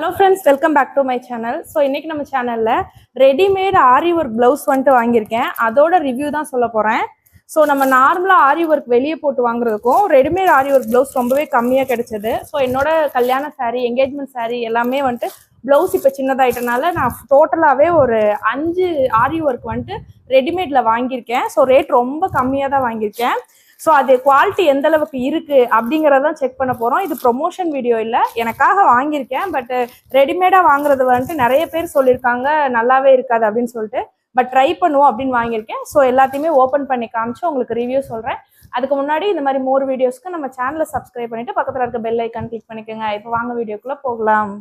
Hello friends welcome back to my channel so இன்னைக்கு நம்ம சேனலில் ரெடிமேட் ஆரி ஒர்க் ப்ளவுஸ் வந்துட்டு வாங்கியிருக்கேன். அதோட ரிவ்யூ தான் சொல்ல போகிறேன் ஸோ நம்ம நார்மலாக ஆரி ஒர்க் வெளியே போட்டு வாங்குறதுக்கும் ரெடிமேட் ஆரி ஒர்க் ப்ளவுஸ் ரொம்பவே கம்மியாக கிடைச்சது. ஸோ என்னோட கல்யாண சாரீ என்கேஜ்மெண்ட் சாரீ எல்லாமே வந்துட்டு ப்ளவுஸ் இப்போ சின்னதாயிட்டனால நான் டோட்டலாகவே ஒரு அஞ்சு ஆரி ஒர்க் வந்துட்டு ரெடிமேடில் வாங்கியிருக்கேன். ஸோ ரேட் ரொம்ப கம்மியாக தான் வாங்கியிருக்கேன். ஸோ அது குவாலிட்டி எந்த அளவுக்கு இருக்கு அப்படிங்கிறதான் செக் பண்ண போகிறோம் இது ப்ரொமோஷன் வீடியோ இல்லை. எனக்காக வாங்கியிருக்கேன். பட் ரெடிமேடாக வாங்குறது வந்துட்டு நிறைய பேர் சொல்லியிருக்காங்க. நல்லாவே இருக்காது அப்படின்னு சொல்லிட்டு. பட் ட்ரை பண்ணுவோம் அப்படின்னு வாங்கியிருக்கேன். ஸோ எல்லாத்தையுமே ஓப்பன் பண்ணி காமிச்சு உங்களுக்கு ரிவ்யூ சொல்கிறேன் அதுக்கு முன்னாடி இந்த மாதிரி மோர் வீடியோஸ்க்கு நம்ம சேனலை சப்ஸ்கிரைப் பண்ணிட்டு பக்கத்தில் இருக்க பெல் ஐக்கான் கிளிக் பண்ணிக்கோங்க. இப்போ வாங்க வீடியோக்குள்ளே போகலாம்.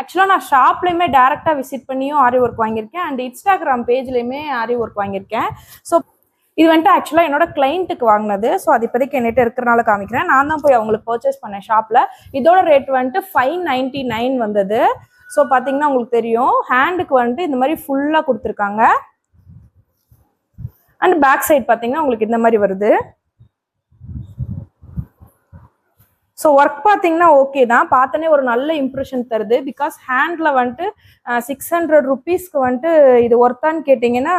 ஆக்சுவலாக நான் ஷாப்லேயுமே டேரெக்டாக விசிட் பண்ணியும் ஆரி ஒர்க் வாங்கியிருக்கேன். அண்ட் இன்ஸ்டாகிராம் பேஜ்லேயுமே ஆரி ஒர்க் வாங்கியிருக்கேன். ஸோ இது வந்துட்டு ஆக்சுவலாக என்னோட கிளைண்ட்டுக்கு வாங்கினது. ஸோ அது இப்போதைக்கு என்கிட்ட இருக்கிறனால காமிக்கிறேன். நான் தான் போய் அவங்களுக்கு பர்ச்சேஸ் பண்ணேன் ஷாப்பில் இதோட ரேட் வந்துட்டு ஃபைவ் நைன்டி நைன் வந்தது. ஸோ பார்த்தீங்கன்னா உங்களுக்கு தெரியும். ஹேண்டுக்கு வந்துட்டு இந்த மாதிரி ஃபுல்லாக கொடுத்துருக்காங்க. அண்ட் பேக் சைட் பார்த்தீங்கன்னா உங்களுக்கு இந்த மாதிரி வருது. ஸோ ஒர்க் பார்த்தீங்கன்னா ஓகே தான். பார்த்தனே ஒரு நல்ல இம்ப்ரெஷன் தருது. பிகாஸ் ஹேண்டில் வந்துட்டு சிக்ஸ் ஹண்ட்ரட் ருபீஸ்க்கு வந்துட்டு இது ஒர்த்தான்னு கேட்டிங்கன்னா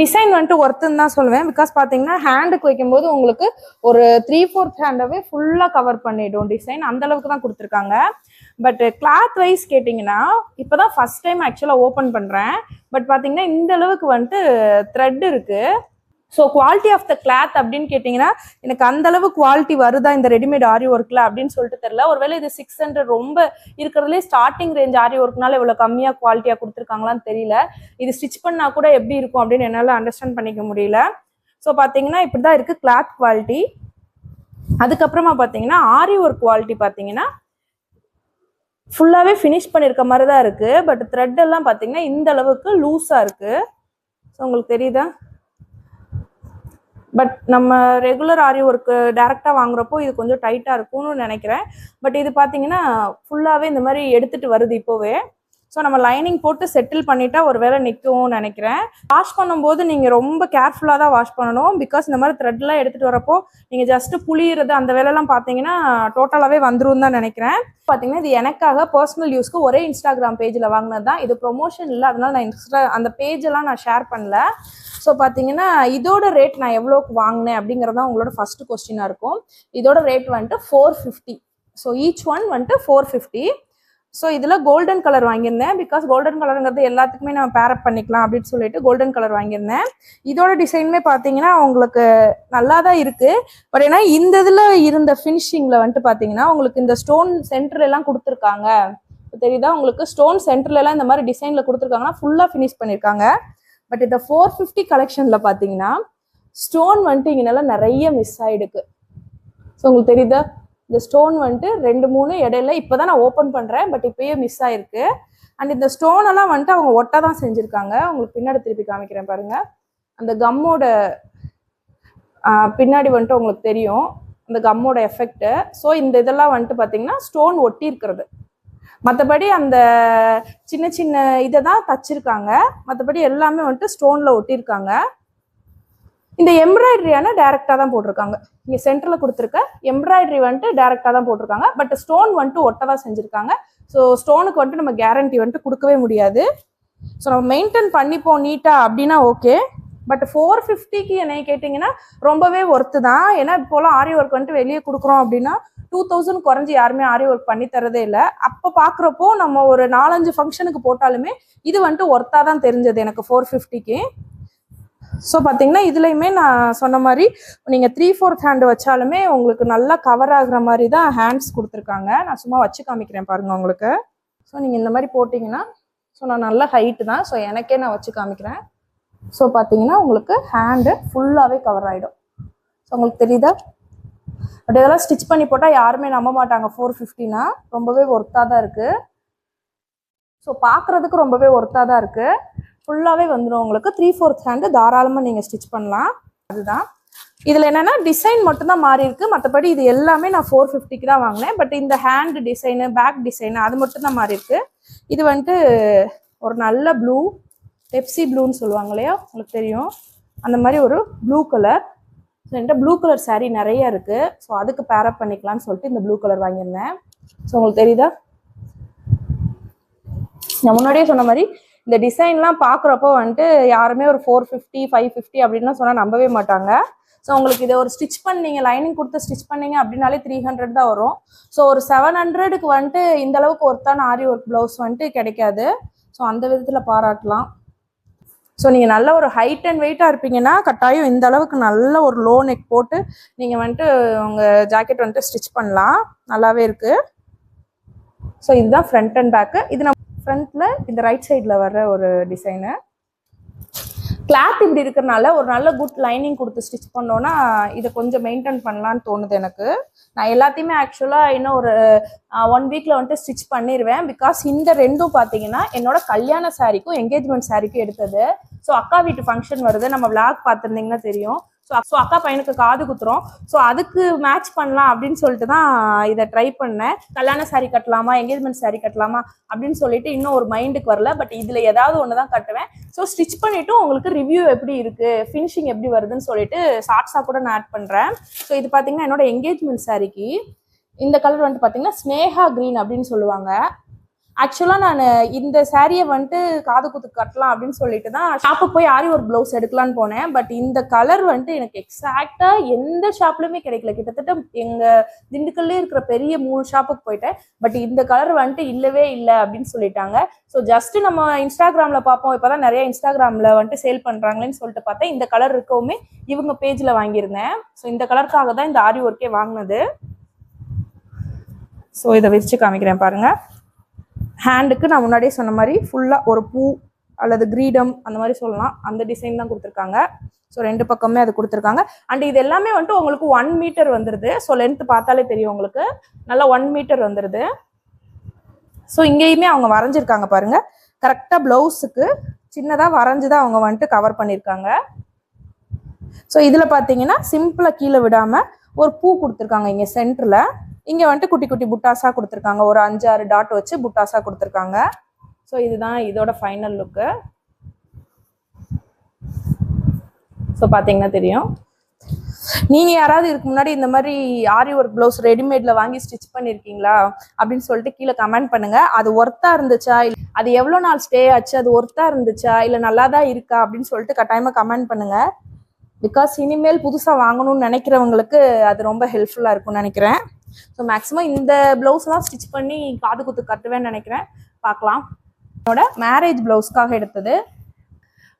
டிசைன் வந்துட்டு ஒர்த்துன்னு தான் சொல்லுவேன். பிகாஸ் பார்த்தீங்கன்னா ஹேண்டுக்கு வைக்கும்போது உங்களுக்கு ஒரு த்ரீ ஃபோர்த் ஹேண்டவே ஃபுல்லாக கவர் பண்ணிடும் டிசைன் அந்த அளவுக்கு தான் கொடுத்துருக்காங்க. பட் கிளாத் வைஸ் கேட்டிங்கன்னா இப்போ தான் ஃபஸ்ட் டைம் ஆக்சுவலாக ஓப்பன் பண்ணுறேன் பட் பார்த்தீங்கன்னா இந்த அளவுக்கு வந்துட்டு த்ரெட் இருக்குது so quality of the cloth அப்படின்னு கேட்டிங்கன்னா எனக்கு அந்த அளவு குவாலிட்டி வருதா இந்த ரெடிமேட் ஆரி ஒர்க்கில் அப்படின்னு சொல்லிட்டு தெரில ஒருவேளை இது சிக்ஸ் ஹண்ட்ரட் ரொம்ப இருக்கிறதுலே ஸ்டார்டிங் ரேஞ்ச் ஆரி ஒர்க்னால இவ்வளோ கம்மியாக குவாலிட்டியாக கொடுத்துருக்காங்களான்னு தெரியல. இது ஸ்டிச் பண்ணால் கூட எப்படி இருக்கும் அப்படின்னு என்னால் அண்டர்ஸ்டாண்ட் பண்ணிக்க முடியல. ஸோ பார்த்தீங்கன்னா இப்படி தான் இருக்குது கிளாத் குவாலிட்டி அதுக்கப்புறமா பார்த்தீங்கன்னா ஆரி ஒர்க் குவாலிட்டி பார்த்தீங்கன்னா ஃபுல்லாகவே ஃபினிஷ் பண்ணியிருக்க மாதிரி தான் இருக்குது பட் த்ரெட் எல்லாம் பார்த்தீங்கன்னா இந்த அளவுக்கு லூஸாக இருக்குது ஸோ உங்களுக்கு தெரியுதா? பட் நம்ம ரெகுலர் ஆரி ஒர்க்கு டேரெக்டாக வாங்குறப்போ இது கொஞ்சம் டைட்டாக இருக்கும்னு நினைக்கிறேன். பட் இது பார்த்தீங்கன்னா ஃபுல்லாகவே இந்த மாதிரி எடுத்துகிட்டு வருது இப்போவே. ஸோ நம்ம லைனிங் போட்டு செட்டில் பண்ணிட்டா ஒரு வேளை நிற்கும்னு நினைக்கிறேன். வாஷ் பண்ணும்போது நீங்கள் ரொம்ப கேர்ஃபுல்லாக தான் வாஷ் பண்ணணும். பிகாஸ் இந்த மாதிரி த்ரெட்லாம் எடுத்துகிட்டு வரப்போ நீங்கள் ஜஸ்ட்டு புளியிறது அந்த வேலைலாம் பார்த்தீங்கன்னா டோட்டலாகவே வந்துரும் தான் நினைக்கிறேன். பார்த்தீங்கன்னா இது எனக்காக பர்சனல் யூஸ்க்கு ஒரே இன்ஸ்டாகிராம் பேஜில் வாங்கினது தான். இது ப்ரொமோஷன் இல்லை. அதனால நான் இன்ஸ்டா அந்த பேஜெல்லாம் நான் ஷேர் பண்ணல. ஸோ பார்த்தீங்கன்னா இதோட ரேட் நான் எவ்வளோக்கு வாங்கினேன் அப்படிங்கிறது தான் உங்களோட ஃபர்ஸ்ட் கொஸ்டினாக இருக்கும். இதோட ரேட் வந்துட்டு four fifty so each one வந்துட்டு ஃபோர் ஃபிஃப்டி ஸோ இதில் கோல்டன் கலர் வாங்கியிருந்தேன். பிகாஸ் கோல்டன் கலருங்கிறது எல்லாத்துக்குமே நம்ம பேரப் பண்ணிக்கலாம் அப்படின்னு சொல்லிட்டு கோல்டன் கலர் வாங்கியிருந்தேன். இதோட டிசைனுமே பார்த்தீங்கன்னா உங்களுக்கு நல்லா தான் இருக்குது பட் ஏன்னா இந்த இதில் இருந்த ஃபினிஷிங்கில் வந்துட்டு பார்த்தீங்கன்னா உங்களுக்கு இந்த ஸ்டோன் சென்டர்லாம் கொடுத்துருக்காங்க. தெரியுதா? உங்களுக்கு ஸ்டோன் சென்டர்லலாம் இந்த மாதிரி டிசைனில் கொடுத்துருக்காங்கன்னா ஃபுல்லாக ஃபினிஷ் பண்ணியிருக்காங்க. பட் இந்த ஃபோர் ஃபிஃப்டி கலெக்ஷனில் பார்த்தீங்கன்னா ஸ்டோன் வந்துட்டு இங்கெல்லாம் நிறைய மிஸ் ஆகிடுக்கு ஸோ உங்களுக்கு தெரியுதா? இந்த ஸ்டோன் வந்துட்டு ரெண்டு மூணு இடையில இப்போ தான் நான் ஓப்பன் பண்ணுறேன் பட் இப்போயே மிஸ் ஆயிருக்கு. அண்ட் இந்த ஸ்டோன் எல்லாம் வந்துட்டு அவங்க ஒட்ட தான் செஞ்சுருக்காங்க. உங்களுக்கு பின்னாடி திருப்பி காமிக்கிறேன் பாருங்கள் அந்த கம்மோட பின்னாடி வந்துட்டு உங்களுக்கு தெரியும். அந்த கம்மோட எஃபெக்ட்டு ஸோ இந்த இதெல்லாம் வந்துட்டு பார்த்தீங்கன்னா ஸ்டோன் ஒட்டி இருக்கிறது மற்றபடி அந்த சின்ன சின்ன இதை தான் தச்சிருக்காங்க. மற்றபடி எல்லாமே வந்துட்டு ஸ்டோனில் ஒட்டியிருக்காங்க. இந்த எம்ப்ராய்டரியான டேரெக்டாக தான் போட்டிருக்காங்க. இங்கே சென்டரில் கொடுத்துருக்க எம்ப்ராய்டரி வந்துட்டு டேரெக்டாக தான் போட்டிருக்காங்க. பட் ஸ்டோன் வந்துட்டு ஒட்டதாக செஞ்சுருக்காங்க. ஸோ ஸ்டோனுக்கு வந்துட்டு நம்ம கேரண்டி வந்துட்டு கொடுக்கவே முடியாது. ஸோ நம்ம மெயின்டைன் பண்ணிப்போம் நீட்டாக அப்படின்னா ஓகே பட் ஃபோர் ஃபிஃப்டிக்கு என்னை கேட்டிங்கன்னா ரொம்பவே ஒர்த்து தான். ஏன்னா இப்போலாம் ஆரி ஒர்க் வந்துட்டு வெளியே கொடுக்குறோம் அப்படின்னா டூ தௌசண்ட் குறைஞ்சி யாருமே ஆரி ஒர்க் பண்ணி தரதே இல்லை. அப்போ பார்க்குறப்போ நம்ம ஒரு நாலஞ்சு ஃபங்க்ஷனுக்கு போட்டாலுமே இது வந்துட்டு ஒர்த்தாக தான் தெரிஞ்சது எனக்கு ஃபோர் ஃபிஃப்டிக்கு ஸோ பார்த்தீங்கன்னா இதுலையுமே நான் சொன்ன மாதிரி நீங்கள் த்ரீ ஃபோர்த் ஹேண்டு வச்சாலுமே உங்களுக்கு நல்லா கவர் ஆகுற மாதிரி தான் ஹேண்ட்ஸ் கொடுத்துருக்காங்க. நான் சும்மா வச்சு காமிக்கிறேன் பாருங்கள் உங்களுக்கு. ஸோ நீங்கள் இந்த மாதிரி போட்டிங்கன்னா ஸோ நான் நல்ல ஹைட்டு தான். ஸோ எனக்கே நான் வச்சு காமிக்கிறேன். ஸோ பார்த்தீங்கன்னா உங்களுக்கு ஹேண்டு ஃபுல்லாகவே கவர் ஆகிடும் ஸோ உங்களுக்கு தெரியுதா? பட் இதெல்லாம் ஸ்டிச் பண்ணி போட்டால் யாருமே நம்ப மாட்டாங்க. ஃபோர் ஃபிஃப்டினா ரொம்பவே ஒர்த்தாக தான் இருக்குது ஸோ பார்க்குறதுக்கு ரொம்பவே ஒர்த்தாக தான் இருக்குது ஃபுல்லாகவே வந்துடும் உங்களுக்கு. த்ரீ ஃபோர்த் ஹேண்டு தாராளமாக நீங்கள் ஸ்டிச் பண்ணலாம். அதுதான். இதில் என்னென்னா டிசைன் மட்டும்தான் மாறி இருக்குது மற்றபடி இது எல்லாமே நான் ஃபோர் ஃபிஃப்டிக்கு தான் வாங்கினேன். பட் இந்த ஹேண்டு டிசைனு பேக் டிசைனு அது மட்டும்தான் மாறி இருக்குது இது வந்துட்டு ஒரு நல்ல ப்ளூ பெப்சி ப்ளூன்னு சொல்லுவாங்க இல்லையா? உங்களுக்கு தெரியும். அந்த மாதிரி ஒரு ப்ளூ கலர் ஸோ என்கிட்ட ப்ளூ கலர் சாரீ நிறைய இருக்குது ஸோ அதுக்கு பேரப் பண்ணிக்கலாம்னு சொல்லிட்டு இந்த ப்ளூ கலர் வாங்கியிருந்தேன். ஸோ உங்களுக்கு தெரியுதா? நான் முன்னாடியே சொன்ன மாதிரி இந்த டிசைன்லாம் பார்க்குறப்போ வந்துட்டு யாருமே ஒரு ஃபோர் ஃபிஃப்டி ஃபைவ் ஃபிஃப்டி அப்படின்லாம் சொன்னால் நம்பவே மாட்டாங்க. ஸோ உங்களுக்கு இதை ஒரு ஸ்டிச் பண்ணீங்க லைனிங் கொடுத்து ஸ்டிச் பண்ணீங்க அப்படின்னாலே த்ரீ ஹண்ட்ரட் தான் வரும். ஸோ ஒரு செவன் ஹண்ட்ரடுக்கு வந்துட்டு இந்த அளவுக்கு ஒர்த்தான ஆரி ஒர்க் ப்ளவுஸ் வந்துட்டு கிடைக்காது. ஸோ அந்த விதத்தில் பாராட்டலாம். ஸோ நீங்கள் நல்ல ஒரு ஹைட் அண்ட் வெயிட்டாக இருப்பீங்கன்னா கட்டாயம் இந்த அளவுக்கு நல்ல ஒரு லோ நெக் போட்டு நீங்கள் வந்துட்டு உங்கள் ஜாக்கெட் வந்துட்டு ஸ்டிச் பண்ணலாம். நல்லாவே இருக்குது ஸோ இதுதான் ஃப்ரண்ட் அண்ட் பேக்கு இது ஃப்ரண்ட்டில் இந்த ரைட் சைடில் வர்ற ஒரு டிசைனு கிளாத் இப்படி இருக்கிறனால ஒரு நல்ல குட் லைனிங் கொடுத்து ஸ்டிச் பண்ணோன்னா இதை கொஞ்சம் மெயின்டைன் பண்ணலான்னு தோணுது எனக்கு. நான் எல்லாத்தையுமே ஆக்சுவலாக இன்னும் ஒரு ஒன் வீக்கில் வந்துட்டு ஸ்டிச் பண்ணிடுவேன் பிகாஸ் இந்த ரெண்டும் பார்த்தீங்கன்னா என்னோட கல்யாண சாரிக்கும் என்கேஜ்மெண்ட் சாரிக்கும் எடுத்தது. ஸோ அக்கா வீட்டு ஃபங்க்ஷன் வருது. நம்ம விளாக் பார்த்துருந்தீங்கன்னா தெரியும். ஸோ ஸோ அக்கா பையனுக்கு காது குத்துறோம். ஸோ அதுக்கு மேட்ச் பண்ணலாம் அப்படின்னு சொல்லிட்டு தான் இதை ட்ரை பண்ணேன். கல்யாண சாரி கட்டலாமா என்கேஜ்மெண்ட் சாரி கட்டலாமா அப்படின்னு சொல்லிட்டு இன்னும் ஒரு மைண்டுக்கு வரல. பட் இதில் ஏதாவது ஒன்று தான் கட்டுவேன். ஸோ ஸ்டிச் பண்ணிவிட்டு உங்களுக்கு ரிவ்யூ எப்படி இருக்குது ஃபினிஷிங் எப்படி வருதுன்னு சொல்லிட்டு ஷார்ட்ஸாக கூட நான் ஆட் பண்ணுறேன் ஸோ இது பார்த்தீங்கன்னா என்னோட என்கேஜ்மெண்ட் சாரிக்கு இந்த கலர் வந்துட்டு பார்த்தீங்கன்னா ஸ்னேகா க்ரீன் அப்படின்னு சொல்லுவாங்க. ஆக்சுவலாக நான் இந்த சாரியை வந்துட்டு காது குத்து கட்டலாம் அப்படின்னு சொல்லிட்டு தான் ஷாப்புக்கு போய் ஆரி ஒரு ப்ளவுஸ் எடுக்கலான்னு போனேன். பட் இந்த கலர் வந்துட்டு எனக்கு எக்ஸாக்டாக எந்த ஷாப்லையுமே கிடைக்கல. கிட்டத்தட்ட எங்கள் திண்டுக்கல்லே இருக்கிற பெரிய மூணு ஷாப்புக்கு போயிட்டேன். பட் இந்த கலர் வந்துட்டு இல்லவே இல்லை அப்படின்னு சொல்லிட்டாங்க. ஸோ ஜஸ்ட் நம்ம இன்ஸ்டாகிராமில் பார்ப்போம். இப்போ தான் நிறைய இன்ஸ்டாகிராமில் வந்துட்டு சேல் பண்ணுறாங்களேன்னு சொல்லிட்டு பார்த்தேன். இந்த கலர் இருக்கவுமே இவங்க பேஜில் வாங்கியிருந்தேன். ஸோ இந்த கலருக்காக தான் இந்த ஆரி ஒர்க்கே வாங்கினது. ஸோ இதை விரிச்சு காமிக்கிறேன் பாருங்கள் ஹேண்டுக்கு நான் முன்னாடியே சொன்ன மாதிரி ஃபுல்லாக ஒரு பூ அல்லது கிரீடம் அந்த மாதிரி சொல்லலாம். அந்த டிசைன் தான் கொடுத்துருக்காங்க. ஸோ ரெண்டு பக்கமே அது கொடுத்துருக்காங்க. அண்ட் இது எல்லாமே வந்துட்டு உங்களுக்கு ஒன் மீட்டர் வந்துடுது ஸோ லென்த் பார்த்தாலே தெரியும் உங்களுக்கு. நல்லா ஒன் மீட்டர் வந்துடுது ஸோ இங்கேயுமே அவங்க வரைஞ்சிருக்காங்க பாருங்க. கரெக்டாக ப்ளவுஸுக்கு சின்னதாக வரைஞ்சி தான் அவங்க வந்துட்டு கவர் பண்ணியிருக்காங்க ஸோ இதில் பார்த்தீங்கன்னா சிம்பிளாக கீழே விடாமல் ஒரு பூ கொடுத்துருக்காங்க இங்கே சென்டரில் இங்கே வந்துட்டு குட்டி குட்டி புட்டாஸாக கொடுத்துருக்காங்க. ஒரு அஞ்சாறு டாட் வச்சு புட்டாஸாக கொடுத்துருக்காங்க. ஸோ இதுதான் இதோட ஃபைனல் லுக்கு ஸோ பார்த்தீங்கன்னா தெரியும். நீங்கள் யாராவது இதுக்கு முன்னாடி இந்த மாதிரி ஆரி ஒர்க் ப்ளவுஸ் ரெடிமேடில் வாங்கி ஸ்டிச் பண்ணியிருக்கீங்களா அப்படின்னு சொல்லிட்டு கீழே கமெண்ட் பண்ணுங்கள் அது ஒர்த்தாக இருந்துச்சா? இல்லை அது எவ்வளோ நாள் ஸ்டே ஆச்சு? அது ஒர்த்தாக இருந்துச்சா? இல்லை நல்லா தான் இருக்கா? அப்படின்னு சொல்லிட்டு கட்டாயமாக கமெண்ட் பண்ணுங்கள் பிகாஸ் இனிமேல் புதுசாக வாங்கணும்னு நினைக்கிறவங்களுக்கு அது ரொம்ப ஹெல்ப்ஃபுல்லாக இருக்கும்னு நினைக்கிறேன். ஸோ மேக்ஸிமம் இந்த ப்ளவுஸ்லாம் ஸ்டிச் பண்ணி காது குத்து கட்டுவேன்னு நினைக்கிறேன். பார்க்கலாம். என்னோட மேரேஜ் ப்ளவுஸ்க்காக எடுத்தது.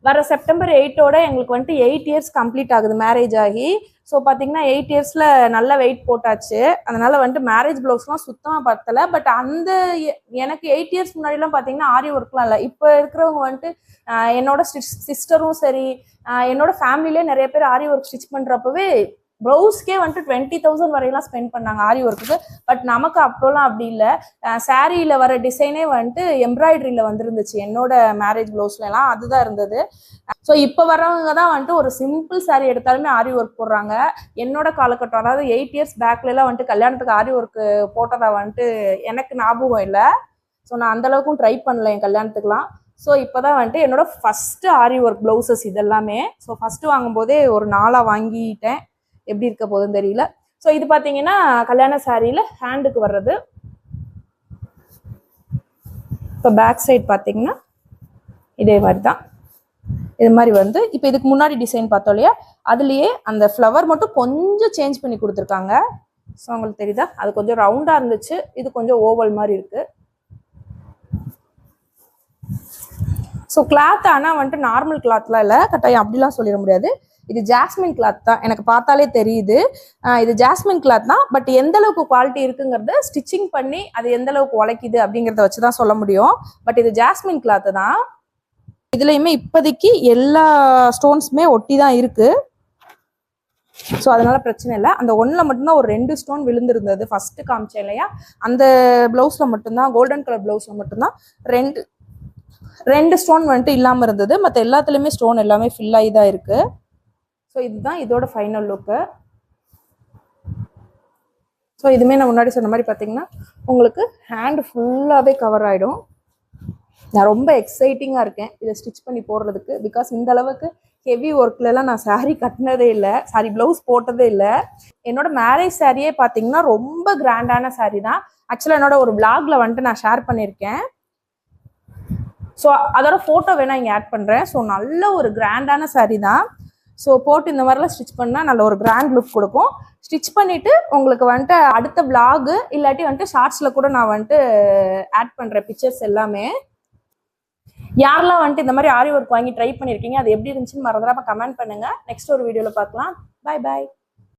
வர செப்டம்பர் எயிட்டோட எங்களுக்கு வந்துட்டு எயிட் இயர்ஸ் கம்ப்ளீட் ஆகுது மேரேஜ் ஆகி. ஸோ பார்த்தீங்கன்னா எயிட் இயர்ஸில் நல்ல வெயிட் போட்டாச்சு. அதனால வந்துட்டு மேரேஜ் ப்ளவுஸ்லாம் சுத்தமாக பத்தலை. பட் அந்த எனக்கு எயிட் இயர்ஸ் முன்னாடிலாம் பார்த்தீங்கன்னா ஆரி ஒர்க்லாம் இல்லை. இப்போ இருக்கிறவங்க வந்துட்டு ஆஹ் என்னோட சிஸ்டரும் சரி என்னோட ஃபேமிலியிலே நிறைய பேர் ஆரி ஒர்க் ஸ்டிச் பண்ணுறப்பவே ப்ரௌஸ்க்கே வந்துட்டு டுவெண்ட்டி தௌசண்ட் வரையெல்லாம் ஸ்பெண்ட் பண்ணாங்க ஆரி ஒர்க்குக்கு பட் நமக்கு அப்போலாம் அப்படி இல்லை. சாரியில் வர டிசைனே வந்துட்டு எம்ப்ராய்டரியில் வந்துருந்துச்சு. என்னோட மேரேஜ் ப்ளவுஸ்லாம் அதுதான் இருந்தது. ஸோ இப்போ வரவங்க தான் வந்துட்டு ஒரு சிம்பிள் saree எடுத்தாலுமே ஆரி ஒர்க் போடுறாங்க. என்னோட காலகட்டம் அதாவது எயிட் இயர்ஸ் பேக்லலாம் வந்துட்டு கல்யாணத்துக்கு ஆரி ஒர்க்கு போட்டதா வந்துட்டு எனக்கு ஞாபகம் இல்லை. ஸோ நான் அந்த அளவுக்கும் ட்ரை பண்ணல என் கல்யாணத்துக்குலாம் ஸோ இப்போ தான் வந்துட்டு என்னோட ஃபஸ்ட்டு ஆரி ஒர்க் ப்ளவுசஸ் இதெல்லாமே. ஸோ ஃபஸ்ட்டு வாங்கும்போதே ஒரு நாளாக வாங்கிட்டேன். எப்படி இருக்க போகுதுன்னு தெரியல. ஸோ இது பார்த்தீங்கன்னா கல்யாண சாரியில் ஹேண்டுக்கு வர்றது. இப்போ பேக் சைட் பார்த்தீங்கன்னா இதே மாதிரி தான் இது மாதிரி வந்து இப்போ இதுக்கு முன்னாடி டிசைன் பார்த்தோம் இல்லையா? அதுலேயே அந்த ஃப்ளவர் மட்டும் கொஞ்சம் சேஞ்ச் பண்ணி கொடுத்துருக்காங்க. ஸோ உங்களுக்கு தெரியுதா? அது கொஞ்சம் ரவுண்டாக இருந்துச்சு. இது கொஞ்சம் ஓவல் மாதிரி இருக்குது ஸோ கிளாத் ஆனால் வந்துட்டு நார்மல் கிளாத்லாம் இல்லை. கட்டாயம் அப்படிலாம் சொல்லிட முடியாது. இது ஜாஸ்மின் கிளாத் தான். எனக்கு பார்த்தாலே தெரியுது. இது ஜாஸ்மின் கிளாத் தான். பட் எந்த அளவுக்கு குவாலிட்டி இருக்குங்கிறத ஸ்டிச்சிங் பண்ணி அது எந்த அளவுக்கு உழைக்குது அப்படிங்கிறத வச்சு தான் சொல்ல முடியும். பட் இது ஜாஸ்மின் கிளாத்து தான். இதுலையுமே இப்போதைக்கு எல்லா ஸ்டோன்ஸுமே ஒட்டி தான் இருக்கு. ஸோ அதனால பிரச்சனை இல்லை. அந்த ஒன்றில் மட்டும்தான் ஒரு ரெண்டு ஸ்டோன் விழுந்திருந்தது. ஃபர்ஸ்ட் காமிச்சேன் இல்லையா? அந்த ப்ளவுஸில் மட்டும்தான் கோல்டன் கலர் ப்ளவுஸில் மட்டும்தான் ரெண்டு ரெண்டு ஸ்டோன் வந்துட்டு இல்லாமல் இருந்தது. மற்ற எல்லாத்துலேயுமே ஸ்டோன் எல்லாமே ஃபில் ஆகி தான் இருக்குது ஸோ இதுதான் இதோட ஃபைனல் லுக்கு ஸோ இதுமே நான் முன்னாடி சொன்ன மாதிரி பார்த்தீங்கன்னா உங்களுக்கு ஹேண்ட் ஃபுல்லாகவே கவர் ஆகிடும் நான் ரொம்ப எக்ஸைட்டிங்காக இருக்கேன். இதை ஸ்டிச் பண்ணி போடுறதுக்கு. பிகாஸ் இந்த அளவுக்கு ஹெவி ஒர்க்லலாம் நான் சாரீ கட்டினதே இல்லை. சாரி ப்ளவுஸ் போட்டதே இல்லை. என்னோட மேரேஜ் சாரியே பார்த்தீங்கன்னா ரொம்ப கிராண்டான சாரீ தான். ஆக்சுவலாக என்னோட ஒரு பிளாகில் வந்துட்டு நான் ஷேர் பண்ணியிருக்கேன். ஸோ அதோட ஃபோட்டோ வேணால் இங்கே ஆட் பண்ணுறேன் ஸோ நல்ல ஒரு கிராண்டான சாரீ தான். ஸோ போட்டு இந்த மாதிரிலாம் ஸ்டிச் பண்ணால் நல்ல ஒரு கிராண்ட் லுக் கொடுக்கும். ஸ்டிச் பண்ணிவிட்டு உங்களுக்கு வந்துட்டு அடுத்த vlog இல்லாட்டி வந்துட்டு ஷார்ட்ஸில் கூட நான் வந்துட்டு ஆட் பண்ணுறேன் பிக்சர்ஸ் எல்லாமே. யாரெல்லாம் வந்துட்டு இந்த மாதிரி ஆரி ஒர்க் வாங்கி ட்ரை பண்ணியிருக்கீங்க அது எப்படி இருந்துச்சுன்னு மறந்துடாமல் கமெண்ட் பண்ணுங்கள் நெக்ஸ்ட் ஒரு வீடியோவில் பார்க்கலாம். Bye bye